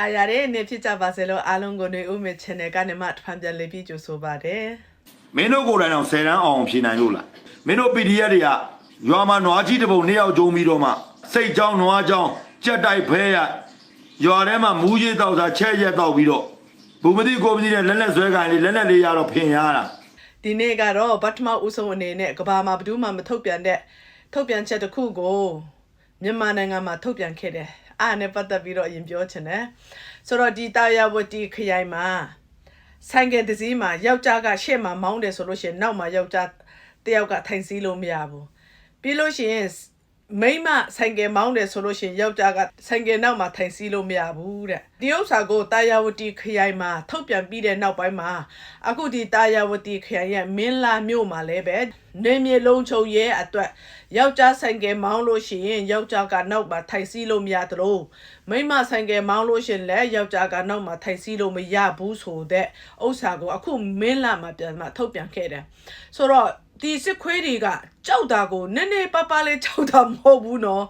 တာယာတဲ့နေ့ဖြစ်ကြပါစေလို့အားလုံးကိုနေဦးမေ channel ကနေမှထပ်ပြန်လေးပြီးကြိုဆိုပါတယ်မင်းတို့ကိုယ်တိုင်အောင်10တန်းအောင်ဖြေနိုင်လို့လားမင်းတို့ PDF တွေကရွာမှာနွားကြီးတစ်ပုံနှစ်ယောက်ကျုံပြီးတော့မှစိတ်ကြောင်းနွားကြောင်းကြက်တိုက်ဖဲရရွာထဲမှာမူးကြီးတောက်တာချက်ရက်တောက်ပြီးတော့ဘူမတိကိုမတိနဲ့လက်လက်ဆွဲကန်လေးလက်လက်လေးရတော့ဖင်ရတာဒီနေ့ကတော့ဗတ်ထမဦးဆုံးအနေနဲ့ကဘာမှာဘယ်သူမှမထုတ်ပြန်တဲ့ထုတ်ပြန်ချက်တစ်ခုကိုမြန်မာနိုင်ငံမှာထုတ်ပြန်ခဲ့တယ် အားနဲ့ပတ်သက်ပြီးတော့အရင်ပြောချင်တယ်ဆိုတော့ဒီတာယာဝတီခရိုင်မှာဆိုင်ကယ်တစ်စီးမှာယောက်ျားကရှေ့မှာမောင်းတယ်ဆိုလို့ရှိရင်နောက်မှာယောက်ျားတစ်ယောက်ကထိုင်စီးလို့မရဘူးပြီးလို့ရှိရင် မိန်းမဆိုင်ကယ်မောင်းတယ်ဆိုလို့ရှိရင်ယောက်ျားကဆိုင်ကယ်နောက်မှာထိုင်စီးလို့မရဘူးတဲ့ဒီဥစ္စာကိုတာယာဝတီခရိုင်မှာထုတ်ပြန်ပြီးတဲ့နောက်ပိုင်းမှာအခုဒီတာယာဝတီခရိုင်ရဲ့မင်းလာမြို့မှာလည်းပဲနေမြေလုံးချုံရဲအတွက်ယောက်ျားဆိုင်ကယ်မောင်းလို့ရှိရင်ယောက်ျားကနောက်မှာထိုင်စီးလို့မရသလိုမိန်းမဆိုင်ကယ်မောင်းလို့ရှိရင်လည်းယောက်ျားကနောက်မှာထိုင်စီးလို့မရဘူးဆိုတဲ့ဥစ္စာကိုအခုမင်းလာမှာပြန်မှာထုတ်ပြန်ခဲ့တယ်ဆိုတော့ ဒီစစ်ခွေးတွေကကြောက်တာကိုနည်းနည်းပါးပါးလေးကြောက်တာမဟုတ်ဘူးနော်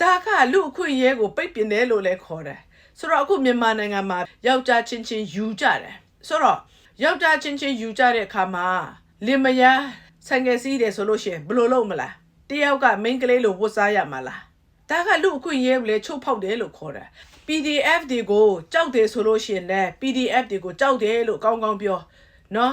ဒါကလူအခွင့်အရေးကိုပိတ်ပင်တယ်လို့လည်းခေါ်တယ်ဆိုတော့အခုမြန်မာနိုင်ငံမှာယောက်ျားချင်းချင်းယူကြတယ်ဆိုတော့ယောက်ျားချင်းချင်းယူကြတဲ့အခါမှာလင်မယားဆိုင်ကယ်စီးတယ်ဆိုလို့ရှိရင်ဘယ်လိုလုပ်မလားတယောက်ကမိန်းကလေးလိုဝတ်စားရမှာလားဒါကလူအခွင့်အရေးကိုလေချုပ်ဖောက်တယ်လို့ခေါ်တယ် PDF တွေကိုကြောက်တယ်ဆိုလို့ရှိရင်လည်း PDF တွေကိုကြောက်တယ်လို့ကောင်းကောင်းပြောနော်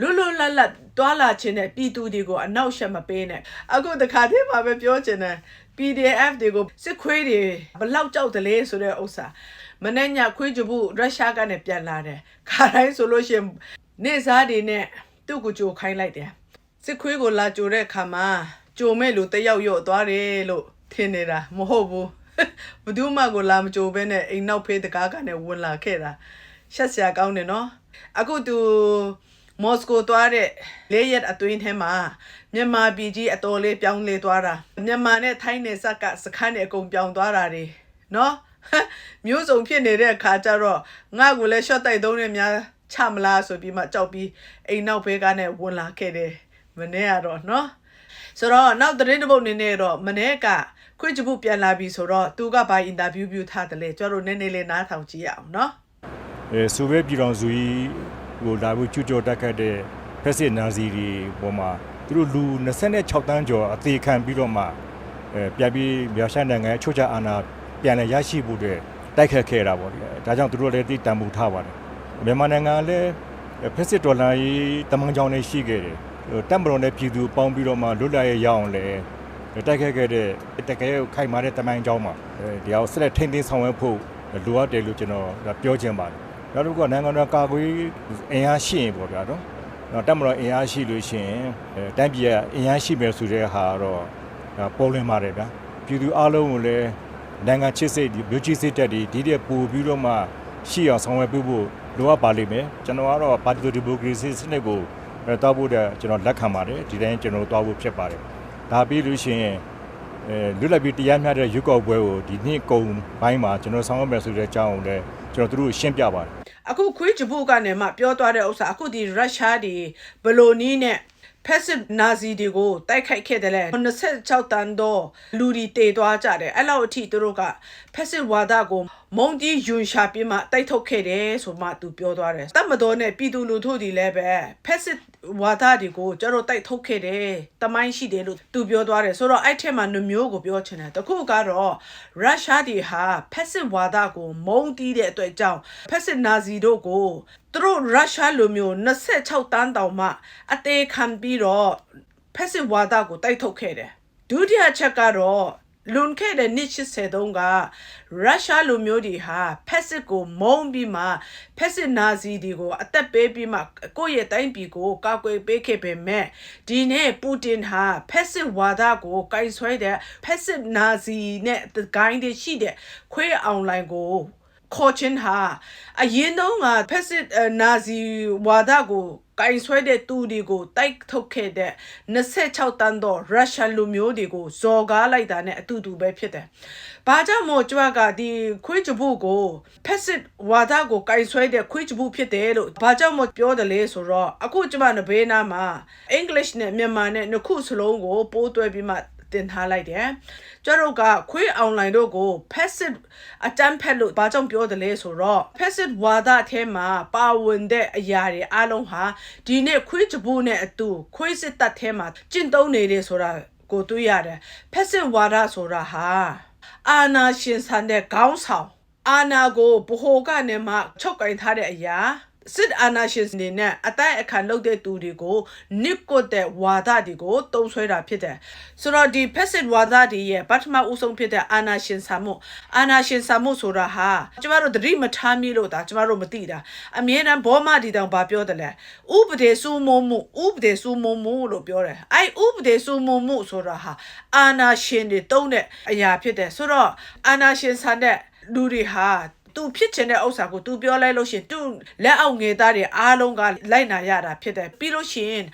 လွတ်လွတ်လပ်လပ်တွာလာခြင်းနဲ့ပြည်သူတွေကိုအနောက်ရှက်မပေးနဲ့အခုတခါတည်းမှာပဲပြောချင်တယ် PDF တွေကိုစစ်ခွေးတွေဘလောက်ကြောက်တယ်လဲဆိုတဲ့ဥစ္စာမနေ့ညခွေးကြဘူးရုရှားကနေပြန်လာတယ်ခါတိုင်းဆိုလို့ရှိရင်နေစားတွေနဲ့သူ့ကိုကြိုခိုင်းလိုက်တယ်စစ်ခွေးကိုလာကြိုတဲ့အခါမှာကြိုမဲ့လူတယောက်ရော့သွားတယ်လို့ထင်နေတာမဟုတ်ဘူးဘယ်သူမှကိုလာမကြိုဘဲနဲ့အိမ်နောက်ဖေးတကားကနေဝင်လာခဲ့တာရှက်စရာကောင်းတယ်နော်အခုသူ မော်စကိုသွားတဲ့လေးရက်အတွင်းထဲမှာမြန်မာပြည်ကြီးအတော်လေးပြောင်းလဲသွားတာမြန်မာနဲ့ထိုင်းနယ်စပ်ကစခန်းတွေအကုန်ပြောင်းသွားတာတွေနော်မျိုးစုံဖြစ်နေတဲ့အခါကျတော့ငါ့ကိုလည်း short တိုက်သုံးနဲ့များချမလားဆိုပြီးမှကြောက်ပြီးအိမ်နောက်ဖေးကနေဝင်လာခဲ့တယ်မနေ့ကတော့နော်ဆိုတော့နောက်သတင်းတစ်ပုဒ်အနေနဲ့တော့မနေ့ကခွင့်ချဖို့ပြန်လာပြီဆိုတော့သူကဘာအင်တာဗျူးပြုထားတယ်လေကျတို့နည်းနည်းလေးနားထောင်ကြည့်ရအောင်နော်အဲဆိုဗီယက်ပြည်တော်စုကြီး ကိုလာပြီးကျူကျော်တက်ခတ်တဲ့ဖက်စစ်နာဇီတွေပေါ်မှာသူတို့လူ26တန်းကျော်အသေးခံပြီးတော့မှအဲပြန်ပြီးမြန်မာရှမ်းနိုင်ငံအချို့ချအာဏာပြန်လည်ရရှိဖို့အတွက်တိုက်ခတ်ခဲ့တာပေါ့လေဒါကြောင့်သူတို့လည်းတိတံမှုထားပါတယ်မြန်မာနိုင်ငံလည်းဖက်စစ်ဒေါ်လာရေးတမန်ကြောင်တွေရှိခဲ့တယ်တပ်မတော်နဲ့ပြည်သူပေါင်းပြီးတော့မှလွတ်လပ်ရေးရအောင်လည်းတိုက်ခတ်ခဲ့တဲ့တကယ်ခိုင်မာတဲ့တမန်ကြောင်မှာဒီအောင်ဆက်လက်ထိန်းသိမ်းဆောင်ရွက်ဖို့လိုအပ်တယ်လို့ကျွန်တော်ပြောချင်ပါတယ် နောက်တစ်ခုကနိုင်ငံတော်ကာကွယ်အင်အားရှိရင်ပေါ့ဗျာနော်။နောက်တက်မတော်အင်အားရှိလို့ရှိရင်အဲတိုင်းပြည်ကအင်အားရှိမယ်ဆိုတဲ့ဟာတော့ဒါပေါ်လွင်ပါတယ်ဗျာ။ပြည်သူအလုံးကိုလည်းနိုင်ငံချစ်စိတ်ဒီမြို့ကြီးစိတ်တက်ဒီဒီတဲ့ပို့ပြီးတော့မှရှိအောင်ဆောင်ရွက်ပေးဖို့လိုအပ်ပါလိမ့်မယ်။ကျွန်တော်ကတော့ပါတီဒီမိုကရေစီစနစ်ကိုအဲတောက်ဖို့တဲ့ကျွန်တော်လက်ခံပါတယ်။ဒီတိုင်းကျွန်တော်တောက်ဖို့ဖြစ်ပါတယ်။ဒါပြီးလို့ရှိရင်အဲလွတ်လပ်ပြီးတရားမျှတဲ့ရွက်ကောက်ပွဲကိုဒီနှစ်ကုံပိုင်းမှာကျွန်တော်ဆောင်ရွက်မယ်ဆိုတဲ့အကြောင်းကိုလည်း ကျွန်တော်တို့ရှင်းပြပါတယ်အခုခွေးဂျပူကနေမှပြောသွားတဲ့ဥစ္စာအခုဒီရုရှားတွေဘယ်လိုနည်းနဲ့ passive nazi တွေကိုတိုက်ခိုက်ခဲ့တယ်လဲ26တန်တော့လူတွေတေသွားကြတယ်အဲ့လောက်အထိသူတို့က passive ဝါဒကိုမုံကြီးယွန်ရှာပြီးမှတိုက်ထုတ်ခဲ့တယ်ဆိုမှသူပြောသွားတယ်တတ်မတော်နဲ့ပြည်သူလူထုတွေလည်းပဲ passive ဝါဒတွေကိုကျတော့တိုက်ထုတ်ခဲ့တယ်တမိုင်းရှိတယ်လို့သူပြောသွားတယ်ဆိုတော့အဲ့ထက်မှာနှမျိုးကိုပြောချင်တယ်တခုကတော့ရုရှားတွေဟာ passive ဝါဒကိုမုံတီးတဲ့အတွက်ကြောင့် passive nazi တို့ကိုသူတို့ရုရှားလူမျိုး26တန်းတောင်မှအသေးခံပြီးတော့ passive ဝါဒကိုတိုက်ထုတ်ခဲ့တယ်ဒုတိယချက်ကတော့ လွန်ခဲ့တဲ့နှစ်80တုန်းကရုရှားလူမျိုးတွေဟာ passive ကိုမုံပြီးမှ passive nazi တွေကိုအသက်ပေးပြီးမှကိုယ့်ရဲ့တိုင်းပြည်ကိုကာကွယ်ပေးခဲ့ပေမဲ့ဒီနေ့ပူတင်ဟာ passive ဝါဒကိုကင်ဆွဲတဲ့ passive nazi နဲ့ဂိုင်းတွေရှိတဲ့ခွေးအွန်လိုင်းကိုခေါ်ချင်းဟာအရင်တုန်းက passive nazi ဝါဒကို ကင်ဆွဲတဲ့သူတွေကိုတိုက်ထုတ်ခဲ့တဲ့26တန်းသောရုရှားလူမျိုးတွေကိုဇော်ကားလိုက်တာနဲ့အတူတူပဲဖြစ်တယ်။ဘာကြောင့်မို့ကြွားကဒီခွေးချဘူးကို passive ဝါဒကိုကင်ဆွဲတဲ့ခွေးချဘူးဖြစ်တယ်လို့ဘာကြောင့်မို့ပြောတယ်လဲဆိုတော့အခုကျမနဘေးနားမှာ English နဲ့မြန်မာနဲ့နှစ်ခုစလုံးကိုပိုးတွဲပြီးမှ တင်ထားလိုက်တယ်ကျတို့ကခွေး online တို့ကို passive အတန်းဖက်လို့ဘာကြောင့်ပြောတယ်လဲဆိုတော့ passive ဝါဒအထဲမှာပါဝင်တဲ့အရာတွေအလုံးဟာဒီနေ့ခွေးကြဘူးနဲ့အတူခွေးစစ်တပ်ထဲမှာကျင့်သုံးနေတယ်ဆိုတာကိုတွေ့ရတယ် passive ဝါဒဆိုတာဟာအာနာရှင်ဆန်တဲ့ခေါင်းဆောင်အာနာကိုဗဟိုကနေမှချုပ်ကင်ထားတဲ့အရာ စစ်အာနာရှင်နေနဲ့အတိုက်အခါလုပ်တဲ့သူတွေကိုနစ်ကွတ်တဲ့ဝါဒတွေကိုတုံးဆွဲတာဖြစ်တယ်ဆိုတော့ဒီ passive ဝါဒတွေရဲ့ပထမဦးဆုံးဖြစ်တဲ့အာနာရှင်ဆာမှုအာနာရှင်ဆာမှုဆိုတာဟာကျမတို့သတိမထားမိလို့ဒါကျမတို့မသိတာအမြဲတမ်းဘောမဒီတောင်ဘာပြောတယ်လဲဥပဒေစုမုံမှုဥပဒေစုမုံမှုလို့ပြောတယ်အဲ့ဥပဒေစုမုံမှုဆိုတာဟာအာနာရှင်တွေတုံးတဲ့အရာဖြစ်တယ်ဆိုတော့အာနာရှင်ဆန်တဲ့လူတွေဟာသူ ဖြစ်ချင်တဲ့ဥစ္စာကို तू ပြောလိုက်လို့ရှရင် तू လက်အောက်ငယ်သားတွေအားလုံးကလိုက်နာရတာဖြစ်တယ်ပြီးလို့ရှရင်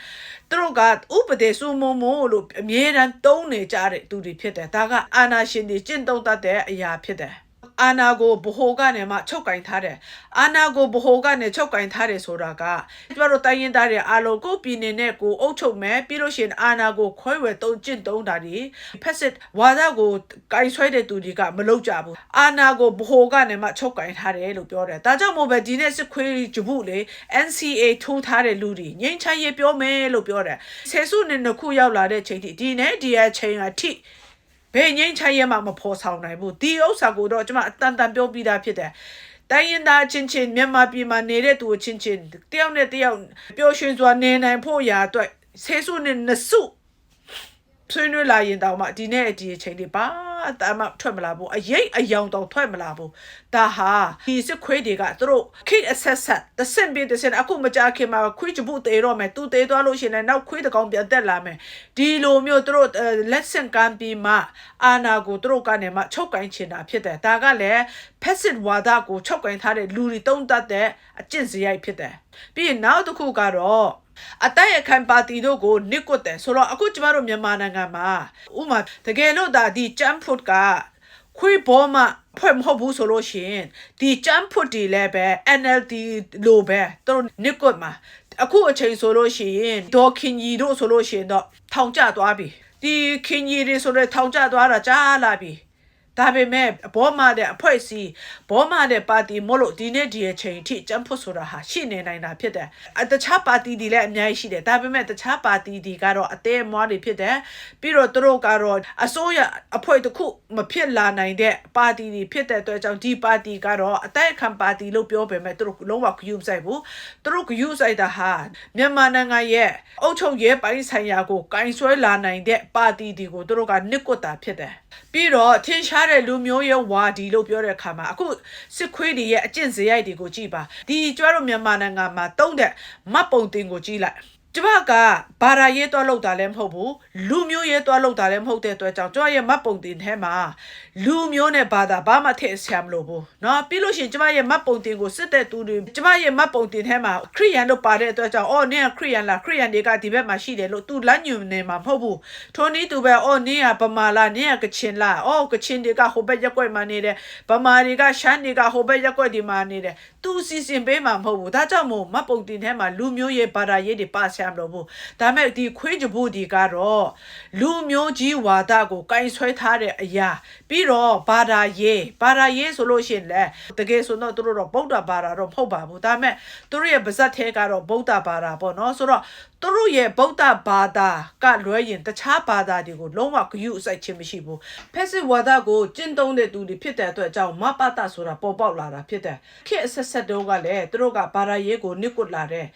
သူတို့ကဥပဒေစုမုံမို့လို့အမြဲတမ်းတုံးနေကြတဲ့သူတွေဖြစ်တယ်ဒါကအာနာရှင်တွေကျင့်သုံးတတ်တဲ့အရာဖြစ်တယ် အာနာကိုဘ ਹੁ ကနေမှချုပ်ကင်ထားတယ်အာနာကိုဘ ਹੁ ကနေချုပ်ကင်ထားတယ်ဆိုတာကကျမတို့တိုင်းရင်းသားတွေအားလုံးကိုပြည်နေနဲ့ကိုအုပ်ချုပ်မယ်ပြီးလို့ရှရင်အာနာကိုခွဲဝယ်သုံးကျင့်သုံးတာဒီဖက်စစ်ဝါဒကိုကင်ဆွဲတဲ့သူတွေကမလုပ်ကြဘူးအာနာကိုဘ ਹੁ ကနေမှချုပ်ကင်ထားတယ်လို့ပြောတယ်ဒါကြောင့်မို့ပဲဒီနေ့စစ်ခွေးဂျပုလေ NCA ထိုးထားတဲ့လူတွေငိမ့်ချရေးပြောမယ်လို့ပြောတယ်ဆယ်စုနှစ်နှစ်ခုရောက်လာတဲ့ချိန်ထိဒီနေ့ဒီအချိန်အထိ ဘယ်ငိမ့်ချရဲမှမဖော်ဆောင်နိုင်ဘူးဒီဥစ္စာကိုတော့ကျွန်မအတန်တန်ပြောပြတာဖြစ်တယ်တိုင်းရင်သားချင်းချင်းမြန်မာပြည်မှာနေတဲ့သူချင်းချင်းတယောက်နဲ့တယောက်ပျော်ရွှင်စွာနေနိုင်ဖို့ရာအတွက်ဆေးဆုနဲ့နစု ဆွေးနွေးလာရင်တောင်မှဒီနေ့ဒီအချိန်တွေပါတာမှထွက်မလာဘူးအရေးအယောင်တောင်ထွက်မလာဘူးဒါဟာဒီစစ်ခွေးတွေကသူတို့ခိအဆက်ဆက်တဆင့်ပြီးတဆင့်အခုမကြခင်မှာခွေးချဖို့တေတော့မယ်သူတေသွားလို့ရှိရင်လည်းနောက်ခွေးတကောင်ပြန်တက်လာမယ်ဒီလိုမျိုးသူတို့လက်ဆင့်ကမ်းပြီးမှအာနာကိုသူတို့ကနေမှချုပ်ကင်ချင်တာဖြစ်တယ်ဒါကလည်း passive ဝါဒကိုချုပ်ကင်ထားတဲ့လူတွေတုံးတတ်တဲ့အကျင့်စရိုက်ဖြစ်တယ်ပြီးရင်နောက်တစ်ခုကတော့ အတိုက်အခံပါတီတို့ကိုနစ်ကွတ်တယ်ဆိုတော့အခုကျမတို့မြန်မာနိုင်ငံမှာဥမာတကယ်လို့ဒါဒီ jump food ကခွေးဘောမဖွဲ့မဟုတ်ဘူးဆိုလို့ရှိရင်ဒီ jump food တွေလည်းပဲ NLD လိုပဲသူတို့နစ်ကွတ်မှာအခုအချိန်ဆိုလို့ရှိရင်ဒေါ်ခင်ကြီးတို့ဆိုလို့ရှိရင်တော့ထောင်ကျသွားပြီဒီခင်ကြီးတွေဆိုတော့ထောင်ကျသွားတာကြားလာပြီ ဒါပေမဲ့ဘောမတဲ့အဖွဲ့အစည်းဘောမတဲ့ပါတီမို့လို့ဒီနေ့ဒီအချိန်အထိကျန်းဖို့ဆိုတာဟာရှိနေနိုင်တာဖြစ်တယ်အတခြားပါတီတွေလည်းအများကြီးရှိတယ်ဒါပေမဲ့တခြားပါတီတွေကတော့အသေးအမွားတွေဖြစ်တယ်ပြီးတော့သူတို့ကတော့အစိုးရအဖွဲ့တစ်ခုမဖြစ်လာနိုင်တဲ့ပါတီတွေဖြစ်တဲ့အတွက်ကြောင့်ဒီပါတီကတော့အတိုက်အခံပါတီလို့ပြောပေမဲ့သူတို့လုံးဝဂရုမစိုက်ဘူးသူတို့ဂရုစိုက်တာဟာမြန်မာနိုင်ငံရဲ့အုပ်ချုပ်ရေးပိုင်းဆိုင်ရာကိုကင်ဆွဲလာနိုင်တဲ့ပါတီတွေကိုသူတို့ကနစ်ကွတ်တာဖြစ်တယ်ပြီးတော့ထင်ရှားတဲ့လူမျိုးရဲ့ဝါဒီလို့ပြောတဲ့အခါမှာအခုစစ်ခွေးတွေရဲ့အကျင့်စရိုက်တွေကိုကြည့်ပါဒီကျွမ်းတို့မြန်မာနိုင်ငံမှာတုံးတဲ့မတ်ပုံတင်ကိုကြည့်လိုက် ကျမကဘာသာရေးတွားလောက်တာလည်းမဟုတ်ဘူးလူမျိုးရေးတွားလောက်တာလည်းမဟုတ်တဲ့အတွက်ကြောင့်ကျမရဲ့မတ်ပုံတင်ထဲမှာလူမျိုးနဲ့ဘာသာဘာမှထည့်ဆရာမလို့ဘူးเนาะပြီးလို့ရှိရင်ကျမရဲ့မတ်ပုံတင်ကိုစစ်တဲ့သူတွေကျမရဲ့မတ်ပုံတင်ထဲမှာခရိယန်တို့ပါတဲ့အတွက်ကြောင့်အော်နင်းကခရိယန်လားခရိယန်တွေကဒီဘက်မှာရှိတယ်လို့သူလမ်းညွန်နေမှာမဟုတ်ဘူးထိုနည်းသူပဲအော်နင်းကဗမာလားနင်းကကချင်လားအော်ကချင်တွေကဟိုဘက်ရက်ွက်မှာနေတယ်ဗမာတွေကရှမ်းတွေကဟိုဘက်ရက်ွက်ဒီမှာနေတယ်သူစီစဉ်ပေးမှာမဟုတ်ဘူးဒါကြောင့်မို့မတ်ပုံတင်ထဲမှာလူမျိုးရေးဘာသာရေးတွေပါဆရာ ရာမလို့ဘူးဒါမဲ့ဒီခွေးကြဖို့ဒီကတော့လူမျိုးကြီးဝါဒကိုကင်ဆွဲထားတဲ့အရာ ပြီးတော့ဘာသာရေးဘာသာရေးဆိုလို့ရှိရင်လည်းတကယ်ဆိုတော့သူတို့တော့ဗုဒ္ဓဘာသာတော့မဟုတ်ပါဘူးဒါမဲ့သူတို့ရဲ့ပါဇက်ထဲကတော့ဗုဒ္ဓဘာသာပေါ့နော်ဆိုတော့သူတို့ရဲ့ဗုဒ္ဓဘာသာကလွဲရင်တခြားဘာသာတွေကိုလုံးဝဂရုအစိုက်ခြင်းမရှိဘူးဖက်စစ်ဝါဒကိုကျင့်သုံးတဲ့သူတွေဖြစ်တဲ့အတွက်အကြောင်းမပတဆိုတာပေါ်ပေါက်လာတာဖြစ်တယ်ခေတ်အဆက်ဆက်တုန်းကလည်းသူတို့ကဘာသာရေးကိုနစ်ကွတ်လာတဲ့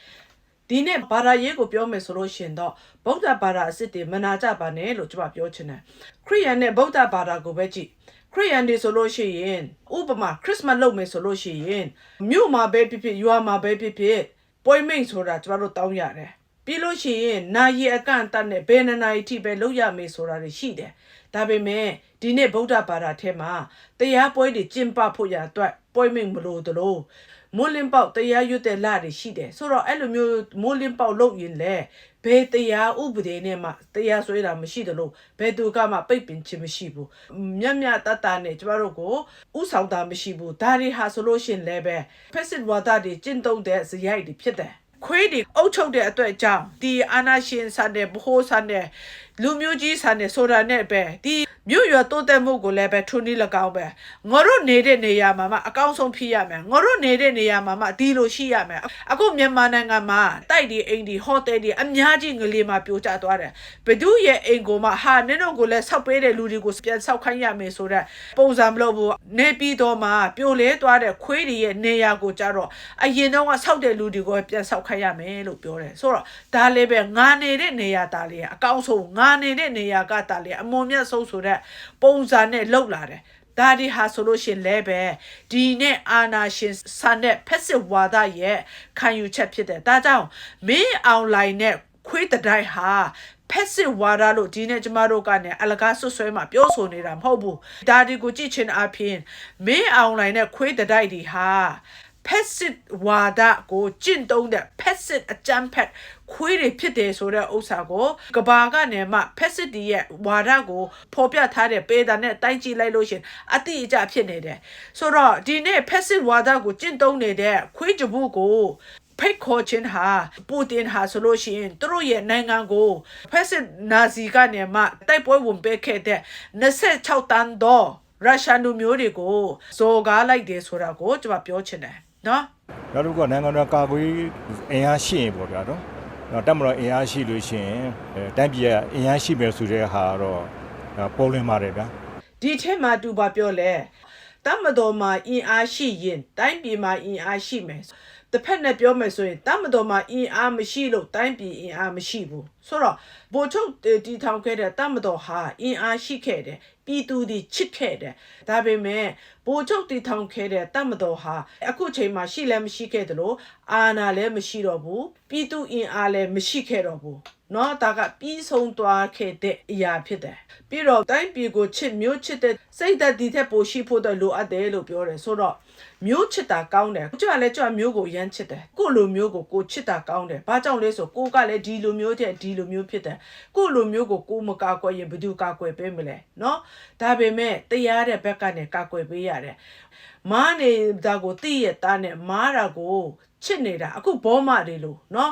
ဒီနေ့ဘာသာရေးကိုပြောမယ်ဆိုလို့ရှရင်တော့ဗုဒ္ဓဘာသာအစ်စ်တွေမနာကြပါနဲ့လို့ကျွန်မပြောချင်တယ်ခရိယန်နဲ့ဗုဒ္ဓဘာသာကိုပဲကြည့်ခရိယန်တွေဆိုလို့ရှိရင်ဥပမာခရစ်စမတ်လုပ်မယ်ဆိုလို့ရှိရင်မြို့မှာပဲဖြစ်ဖြစ်ရွာမှာပဲဖြစ်ဖြစ်ပွဲမိတ်ဆိုတာကျွန်တော်တို့တောင်းရတယ်ပြီးလို့ရှိရင်နာရီအကန့်အသတ်နဲ့ဘယ်နှစ်နာရီထိပဲလုပ်ရမယ်ဆိုတာတွေရှိတယ်ဒါပေမဲ့ဒီနေ့ဗုဒ္ဓဘာသာထဲမှာတရားပွဲတွေကျင့်ပဖို့ရအတွက်ပွဲမိတ်မလို့တလို့ မိုးလင်းပေါက်တရားရွတ်တဲ့လတွေရှိတယ်ဆိုတော့အဲ့လိုမျိုးမိုးလင်းပေါက်လုပ်ရင်လေဘယ်တရားဥပဒေနဲ့မှတရားစွဲတာမရှိတယ်လို့ဘယ်သူကမှပိတ်ပင်ခြင်းမရှိဘူးမြတ်မြတ်တတ်တာနဲ့ကျမတို့ကိုဥဆောင်တာမရှိဘူးဒါတွေဟာဆိုလို့ရှရင်လည်းပဲဖက်စစ်ဝါဒတွေကျင့်သုံးတဲ့ဇယိုက်တွေဖြစ်တယ်ခွေးတွေအုပ်ချုပ်တဲ့အတွက်ကြောင့်ဒီအာနာရှင်ဆန်တဲ့ဘိုးဆန်တဲ့ လူမျိုးကြီးဆန်နေဆိုတာနဲ့ပဲဒီမြို့ရွာတိုးတက်မှုကိုလည်းပဲထုံးနည်း၎င်းပဲငါတို့နေတဲ့နေရာမှာမှအကောင်းဆုံးဖြစ်ရမယ်ငါတို့နေတဲ့နေရာမှာမှဒီလိုရှိရမယ်အခုမြန်မာနိုင်ငံမှာတိုက်ဒီအိမ်ဒီဟိုတယ်ဒီအများကြီးငလေးမှာပြိုကျသွားတယ်ဘယ်သူရဲ့အိမ်ကိုမှဟာနင်းတို့ကိုလည်းဆောက်ပေးတဲ့လူတွေကိုပြန်ဆောက်ခိုင်းရမယ်ဆိုတော့ပုံစံမလို့ဘူးနေပြီးတော့မှပြိုလဲသွားတဲ့ခွေးတွေရဲ့နေရာကိုကြတော့အရင်တော့ကဆောက်တဲ့လူတွေကိုပြန်ဆောက်ခိုင်းရမယ်လို့ပြောတယ်ဆိုတော့ဒါလည်းပဲငါနေတဲ့နေရာတာလေးကအကောင်းဆုံးငါနေတဲ့နေရာကတာလေးအမွန်မြတ်ဆုံးဆိုတဲ့ပုံစံနဲ့လောက်လာတယ်ဒါဒီဟာဆိုလို့ရှရင်လဲပဲဒီနဲ့အာနာရှင်ဆန်တဲ့ဖက်စစ်ဝါဒရဲ့ခံယူချက်ဖြစ်တယ်ဒါကြောင့်မင်းအွန်လိုင်းနဲ့ခွေးတတိုင်းဟာဖက်စစ်ဝါဒလို့ဒီနေ့ကျမတို့ကနေအလကားဆွဆွဲမှာပြောဆိုနေတာမဟုတ်ဘူးဒါဒီကိုကြည့်ချင်အဖြစ်မင်းအွန်လိုင်းနဲ့ခွေးတတိုင်းဒီဟာ ဖက်စစ်ဝါဒကိုကျင့်သုံးတဲ့ဖက်စစ်အကြမ်းဖက်ခွေးတွေဖြစ်တယ်ဆိုတဲ့ဥစ္စာကိုကဘာကနေမှဖက်စစ်တီရဲ့ဝါဒကိုဖော်ပြထားတဲ့ပေတာနဲ့တိုင်းကြည့်လိုက်လို့ရှရင်အတိအကျဖြစ်နေတယ်ဆိုတော့ဒီနေ့ဖက်စစ်ဝါဒကိုကျင့်သုံးနေတဲ့ခွေးကြဘူးကိုဖိတ်ခေါ်ခြင်းဟာပူတင်ဟာဆိုလို့ရှိရင်သူတို့ရဲ့နိုင်ငံကိုဖက်စစ်နာဇီကနေမှတိုက်ပွဲဝင်ပေးခဲ့တဲ့26တန်းတော့ရုရှားလူမျိုးတွေကိုဇော်ကားလိုက်တယ်ဆိုတာကိုကျွန်မပြောချင်တယ် နော်နောက်တစ်ခုကနိုင်ငံတော်ကာကွယ်ရေးအင်အားရှိရင်ပေါ့ဗျာနော်နောက်တက်မတော်အင်အားရှိလို့ရှိရင်အဲတိုင်းပြည်ကအင်အားရှိမယ်ဆိုတဲ့ဟာကတော့အဲပေါ်လွင်ပါတယ်ဗျာဒီထဲမှာသူဘာပြောလဲတမတော်မှာအင်အားရှိရင်တိုင်းပြည်မှာအင်အားရှိမယ် တစ်ဖက်နဲ့ပြောမယ်ဆိုရင်တမတော်မှာအင်အားမရှိလို့တိုင်းပြည်အင်အားမရှိဘူးဆိုတော့ဗိုလ်ချုပ်တီထောင်ခဲ့တဲ့တမတော်ဟာအင်အားရှိခဲ့တယ်ပြည်သူတွေချစ်ခဲ့တယ်ဒါပေမဲ့ဗိုလ်ချုပ်တီထောင်ခဲ့တဲ့တမတော်ဟာအခုချိန်မှာရှိလည်းမရှိခဲ့တယ်လို့အာဏာလည်းမရှိတော့ဘူးပြည်သူအင်အားလည်းမရှိခဲ့တော့ဘူးနော်ဒါကပြီးဆုံးသွားခဲ့တဲ့အရာဖြစ်တယ်ပြီးတော့တိုင်းပြည်ကိုချစ်မျိုးချစ်တဲ့စိတ်သက်ဒီထက်ပိုရှိဖို့တော့လိုအပ်တယ်လို့ပြောတယ်ဆိုတော့ မျိုးချစ်တာကောင်းတယ်ကြွလည်းကြွမျိုးကိုရမ်းချစ်တယ်ကိုယ့်လိုမျိုးကိုကိုချစ်တာကောင်းတယ်ဘာကြောင့်လဲဆိုကိုကလည်းဒီလိုမျိုးတဲ့ဒီလိုမျိုးဖြစ်တယ်ကိုယ့်လိုမျိုးကိုကိုမကာကွယ်ရင်ဘယ်သူကာကွယ်ပေးမလဲနော်ဒါပေမဲ့တရားတဲ့ဘက်ကနေကာကွယ်ပေးရတယ်မားနေတာကိုသိရတာနဲ့မားတာကို ချစ်နေတာအခုဘောမတွေလို့เนาะ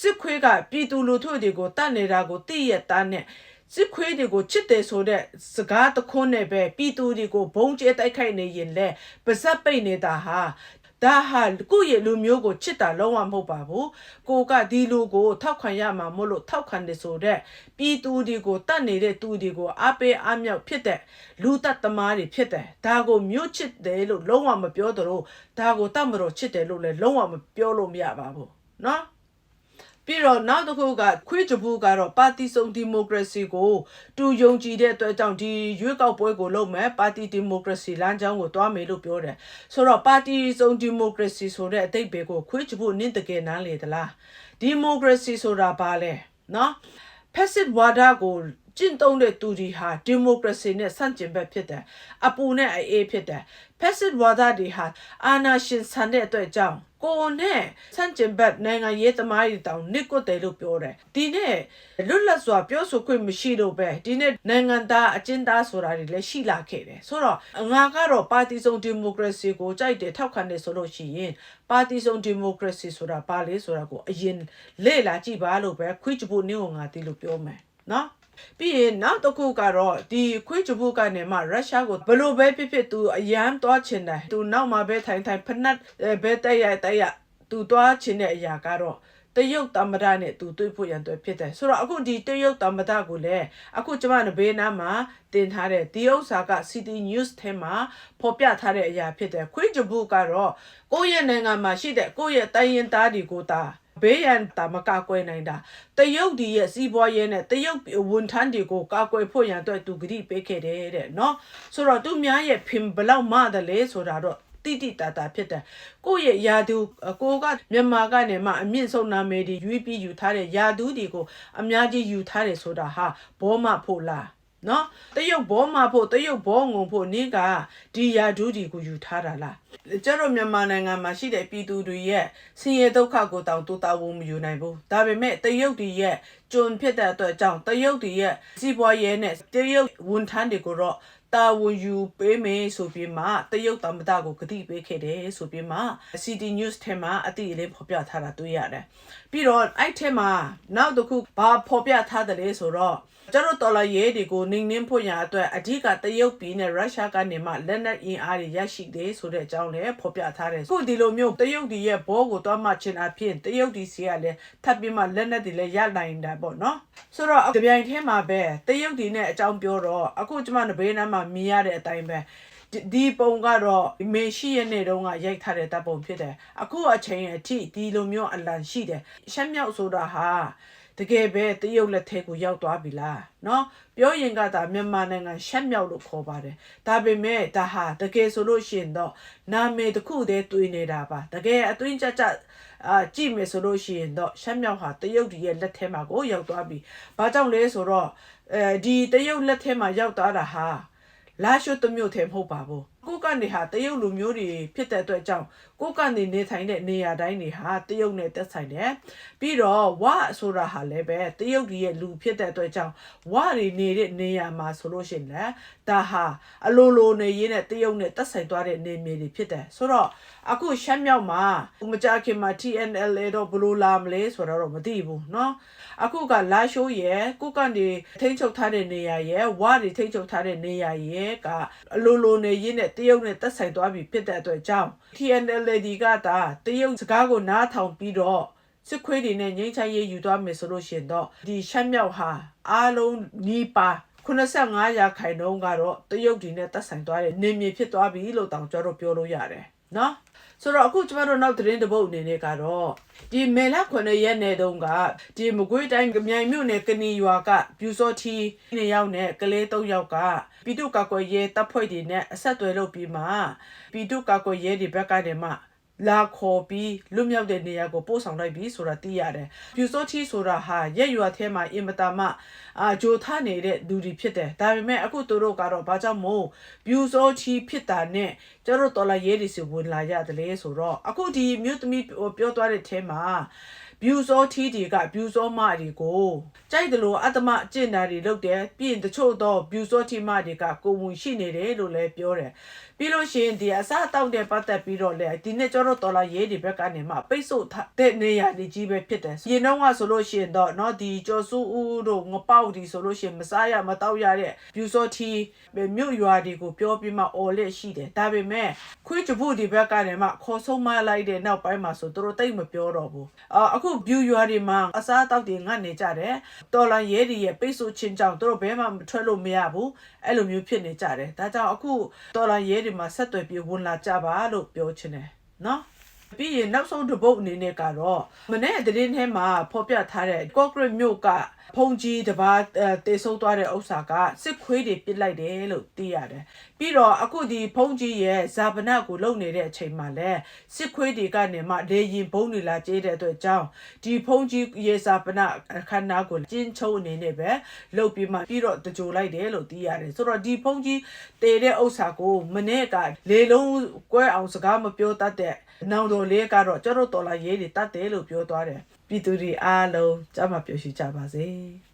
စစ်ခွေးကပြည်သူလူထုတွေကိုတတ်နေတာကိုသိရတာနဲ့ စစ်ခွေးတွေကိုချစ်တယ်ဆိုတဲ့စကားတခွန်းနဲ့ပဲပြည်သူတွေကိုဘုံကျဲတိုက်ခိုက်နေရင်လဲပါဇက်ပိတ်နေတာဟာဒါဟာကိုယ့်ရဲ့လူမျိုးကိုချစ်တာလုံးဝမဟုတ်ပါဘူးကိုကဒီလူကိုထောက်ခံရမှာမို့လို့ထောက်ခံတယ်ဆိုတော့ပြည်သူတွေကိုတတ်နေတဲ့သူတွေကိုအပေးအမြောက်ဖြစ်တဲ့လူတတ်သမားတွေဖြစ်တယ်ဒါကိုမျိုးချစ်တယ်လို့လုံးဝမပြောတော့ဒါကိုတတ်မတော်ချစ်တယ်လို့လည်းလုံးဝမပြောလို့မရပါဘူးနော် ပြီးတော့နောက်တစ်ခုကခွေးကြဘူးကတော့ပါတီစုံဒီမိုကရေစီကိုတူယုံကြည်တဲ့အတွက်ကြောင့်ဒီရွေးကောက်ပွဲကိုလုပ်မယ်ပါတီဒီမိုကရေစီလမ်းကြောင်းကိုတွားမယ်လို့ပြောတယ်ဆိုတော့ပါတီစုံဒီမိုကရေစီဆိုတဲ့အတိတ်ပဲကိုခွေးကြဘူးနင့်တကယ်နားလေသလားဒီမိုကရေစီဆိုတာဘာလဲနော်ဖက်စစ်ဝါဒကို ကျင့်သုံးတဲ့သူတွေဟာဒီမိုကရေစီနဲ့ဆန့်ကျင်ဘက်ဖြစ်တယ်အပူနဲ့အေးဖြစ်တယ်ဖက်စစ်ဝါဒတွေဟာအာဏာရှင်ဆန်တဲ့အတွက်ကြောင့်ကိုနဲ့ဆန့်ကျင်ဘက်နိုင်ငံရေးသမားတွေတောင်နစ်ကွတ်တယ်လို့ပြောတယ်ဒီနဲ့လွတ်လပ်စွာပြောဆိုခွင့်မရှိလို့ပဲဒီနဲ့နိုင်ငံသားအကျဉ်းသားဆိုတာတွေလည်းရှိလာခဲ့တယ်ဆိုတော့ငါကတော့ပါတီစုံဒီမိုကရေစီကိုကြိုက်တယ်ထောက်ခံတယ်ဆိုလို့ရှိရင်ပါတီစုံဒီမိုကရေစီဆိုတာဘာလဲဆိုတာကိုအရင်လေ့လာကြည့်ပါလို့ပဲခွေးချဖို့နင်းကိုငါတီးလို့ပြောမယ်နော် ပြီးရင်နောက်တစ်ခုကတော့ဒီခွေးချဘူးကနေမှရုရှားကိုဘလို့ပဲဖြစ်ဖြစ်သူအရန်သွားချင်တယ်သူနောက်မှာပဲထိုင်ထိုင်ဖနက်အဲဘဲတက်ရတက်ရသူသွားချင်တဲ့အရာကတော့တရုတ်တမ္မဒနဲ့သူတွေ့ဖို့ရန်တွေ့ဖြစ်တယ်ဆိုတော့အခုဒီတရုတ်တမ္မဒကိုလည်းအခုကျမနဘေးနားမှာတင်ထားတဲ့ဒီဥစ္စာက City News ထဲမှာဖော်ပြထားတဲ့အရာဖြစ်တယ်ခွေးချဘူးကတော့ကိုယ့်ရဲ့နိုင်ငံမှာရှိတဲ့ကိုယ့်ရဲ့တိုင်းရင်းသားတွေကိုတာ ဘေးရန်တာမကကွယ်နိုင်တာတရုတ်ဒီရဲ့စီးပွားရေးနဲ့တရုတ်ဝန်ထမ်းတွေကိုကာကွယ်ဖို့ရန်အတွက်သူဂရုပေးခဲ့တယ်တဲ့နော်ဆိုတော့သူများရဲ့ဖင်ဘလောက်မှတယ်လဲဆိုတာတော့တိတိတတာဖြစ်တယ်ကိုယ့်ရဲ့ယာဒူကိုကမြန်မာကနေမှအမြင့်ဆုံးနာမည်တွေရွေးပြီးယူထားတဲ့ယာဒူတွေကိုအများကြီးယူထားတယ်ဆိုတာဟာဘောမဖို့လား နော်တရုတ်ဘောမဖို့တရုတ်ဘောငုံဖို့နေကဒီယာဒူဒီကိုယူထားတာလားကျတော့မြန်မာနိုင်ငံမှာရှိတဲ့ပြည်သူတွေရဲ့ဆင်းရဲဒုက္ခကိုတောင်တူတာဝန်မယူနိုင်ဘူးဒါပေမဲ့တရုတ်တွေရဲ့ကျွန်ဖြစ်တဲ့အတွက်ကြောင့်တရုတ်တည်းရဲ့စီးပွားရေးနဲ့တရုတ်ဝန်ထမ်းတွေကိုတော့တာဝန်ယူပေးမယ်ဆိုပြီးမှတရုတ်သမ္မတကိုကတိပေးခဲ့တယ်ဆိုပြီးမှ CD News ထဲမှာအတိအလင်းဖော်ပြထားတာတွေ့ရတယ်။ပြီးတော့အဲ့ထဲမှာနောက်တစ်ခုဘာဖော်ပြထားတယ်လဲဆိုတော့ ကျတော့တော်လာရေးတွေကိုနှိမ်နှင်းဖို့ရအတွက်အဓိကတရုတ်ပြည်နဲ့ရုရှားကနေမှလက်နက်အင်အားတွေရရှိတယ်ဆိုတဲ့အကြောင်းလည်းဖော်ပြထားတယ်။ခုဒီလိုမျိုးတရုတ်ပြည်ရဲ့ဘောကိုတွားမှချင်အဖြစ်တရုတ်ပြည်စီကလည်းထပ်ပြီးမှလက်နက်တွေလည်းရနိုင်တာပေါ့နော်။ဆိုတော့ဒီပြိုင်ထဲမှာပဲတရုတ်ပြည်နဲ့အကြောင်းပြောတော့အခုကျမနဘေးနားမှာမြင်ရတဲ့အတိုင်းပဲဒီဒီပုံကတော့မေရှိရဲ့နေ့တုန်းကရိုက်ထားတဲ့တပ်ပုံဖြစ်တယ်အခုအချိန်အထိဒီလိုမျိုးအလံရှိတယ်ရှမ်းမြောက်ဆိုတာဟာ တကယ်ပဲတရုတ်လက်ထဲကိုရောက်သွားပြီလားနော်ပြောရင်ကဒါမြန်မာနိုင်ငံရှက်မြောက်လို့ခေါ်ပါတယ်ဒါပေမဲ့ဒါဟာတကယ်ဆိုလို့ရှိရင်တော့နာမည်တစ်ခုတည်းတွင်နေတာပါတကယ်အသွင်ကြကြအာကြည့်မယ်ဆိုလို့ရှိရင်တော့ရှက်မြောက်ဟာတရုတ်ရဲ့လက်ထဲမှာကိုရောက်သွားပြီဘာကြောင့်လဲဆိုတော့အဲဒီတရုတ်လက်ထဲမှာရောက်သွားတာဟာလာရှုတမျိုးထဲမဟုတ်ပါဘူး ကိုကနေဟာတရုတ်လူမျိုးတွေဖြစ်တဲ့အတွက်ကြောင့်ကိုကနေနေထိုင်တဲ့နေရာတိုင်းတွေဟာတရုတ်နဲ့သက်ဆိုင်တယ်ပြီးတော့ဝဆိုတာဟာလည်းပဲတရုတ်ကြီးရဲ့လူဖြစ်တဲ့အတွက်ကြောင့်ဝတွေနေတဲ့နေရာမှာဆိုလို့ရှိရင်လည်းဒါဟာအလိုလိုနေရင်းနဲ့တရုတ်နဲ့သက်ဆိုင်သွားတဲ့နေမြေတွေဖြစ်တယ်ဆိုတော့အခုရှမ်းမြောက်မှာမကြခင်မှာ TNLA တော့ဘယ်လိုလာမလဲဆိုတော့မသိဘူးเนาะအခုကလာရှိုးရဲ့ကိုကနေထိန်းချုပ်ထားတဲ့နေရာရဲ့ဝတွေထိန်းချုပ်ထားတဲ့နေရာရဲ့ကအလိုလိုနေရင်းနဲ့ တရုတ်နဲ့သက်ဆိုင်သွားပြီဖြစ်တဲ့အတွက်ကြောင့် TNLD ကဒါတရုတ်စကားကိုနားထောင်ပြီးတော့စစ်ခွေးတွေနဲ့ငိမ့်ချရေးယူသွားမယ်ဆိုလို့ရှိရင်တော့ဒီရှမ်းမြောက်ဟာအားလုံးနီးပါ85ရာခိုင်နှုန်းကတော့တရုတ်တွေနဲ့သက်ဆိုင်သွားတဲ့နေမြေဖြစ်သွားပြီလို့တောင်ကျွန်တော်ပြောလို့ရတယ် နော်ဆိုတော့အခုကျမတို့နောက်သတင်းတစ်ပုတ်အနေနဲ့ကတော့ဒီမေလ9ရက်နေ့တုန်းကဒီမကွေးတိုင်းမြိုင်မြို့နယ်ကနီရွာကပြူစောထီနေရောက်နဲ့ကလေး၃ယောက်ကပြည်သူ့ကာကွယ်ရေးတပ်ဖွဲ့တွေနဲ့အဆက်အသွယ်လုပ်ပြီးမှပြည်သူ့ကာကွယ်ရေးတွေဘက်ကနေမှ လာခေါ်ပြီးလွတ်မြောက်တဲ့နေရာကိုပို့ဆောင်လိုက်ပြီဆိုတာသိရတယ်။ပြူစောချီဆိုတာဟာရက်ရွာထဲမှာအင်မတာမအာဂျိုထနေတဲ့လူတွေဖြစ်တယ်။ဒါပေမဲ့အခုသူတို့ကတော့ဘာကြောင့်မို့ပြူစောချီဖြစ်တာနဲ့ကျတို့တော်လာရဲတွေစီဝင်လာရတယ်လေဆိုတော့အခုဒီမြို့သမီးပြောသွားတဲ့ထဲမှာဗျူစောထီးတွေကဗျူစောမတွေကိုကြိုက်တယ်လို့အတ္တမအကျင့်တာတွေလုပ်တယ်ပြီးရင်တချို့တော့ဗျူစောထီးမတွေကကိုယ်ဝင်ရှိနေတယ်လို့လည်းပြောတယ် ပြီးလို့ရှိရင်ဒီအစားတောက်တဲ့ပတ်သက်ပြီးတော့လေဒီနေ့ကျတော့တော်လာရေးဒီဘက်ကနေမှပိတ်ဆို့တဲ့နေရာတွေကြီးပဲဖြစ်တယ်ရင်တော့ကဆိုလို့ရှိရင်တော့เนาะဒီကျော်စုဦးတို့ငပေါက်ဒီဆိုလို့ရှိရင်မစားရမတောက်ရတဲ့ဗျူစောထီးမြို့ရွာတွေကိုပြောပြီးမှអော်လက်ရှိတယ်ဒါပေမဲ့ခွေးချဖို့ဒီဘက်ကနေမှခေါ်ဆုံးမလိုက်တဲ့နောက်ပိုင်းမှာဆိုသူတို့တိတ်မပြောတော့ဘူးအာအခု view ရွာတွေမှာအစားအသောက်တွေငတ်နေကြတယ်တော်လန်ရဲတွေရဲ့ပိတ်ဆို့ခြင်းကြောင့်သူတို့ဘဲမှမထွက်လို့မရဘူးအဲ့လိုမျိုးဖြစ်နေကြတယ်ဒါကြောင့်အခုတော်လန်ရဲ တွေမှာဆက်သွယ်ပြီးဝင်လာကြပါလို့ပြောချင်တယ်နော် ပြီးရင်နောက်ဆုံးတစ်ပုတ်အနေနဲ့ကတော့မနေ့တရင်ထဲမှာဖော်ပြထားတဲ့ corporate မြို့ကဖုန်ကြီးတပါတေဆိုးသွားတဲ့ဥစ္စာကစစ်ခွေးတွေပစ်လိုက်တယ်လို့သိရတယ်။ပြီးတော့အခုဒီဖုန်ကြီးရဲ့ဇာပနကိုလုံနေတဲ့အချိန်မှာလဲစစ်ခွေးတွေကနေမှလေရင်ဘုံတွေလာကျဲတဲ့အတွက်ကြောင့်ဒီဖုန်ကြီးရဲ့ဇာပနအခမ်းအနားကိုကျင်းချုံအနေနဲ့ပဲလှုပ်ပြီးမှပြီးတော့တကြိုလိုက်တယ်လို့သိရတယ်။ဆိုတော့ဒီဖုန်ကြီးတေတဲ့ဥစ္စာကိုမနေ့ကလေလုံးကွဲအောင်စကားမပြောတတ်တဲ့ နောင်တော်လေးကတော့ကျတော့တော်လာရေးတွေတတ်တယ်လို့ပြောသွားတယ်။ပြည်သူတွေအားလုံးကြမှာပျော်ရွှင်ကြပါစေ။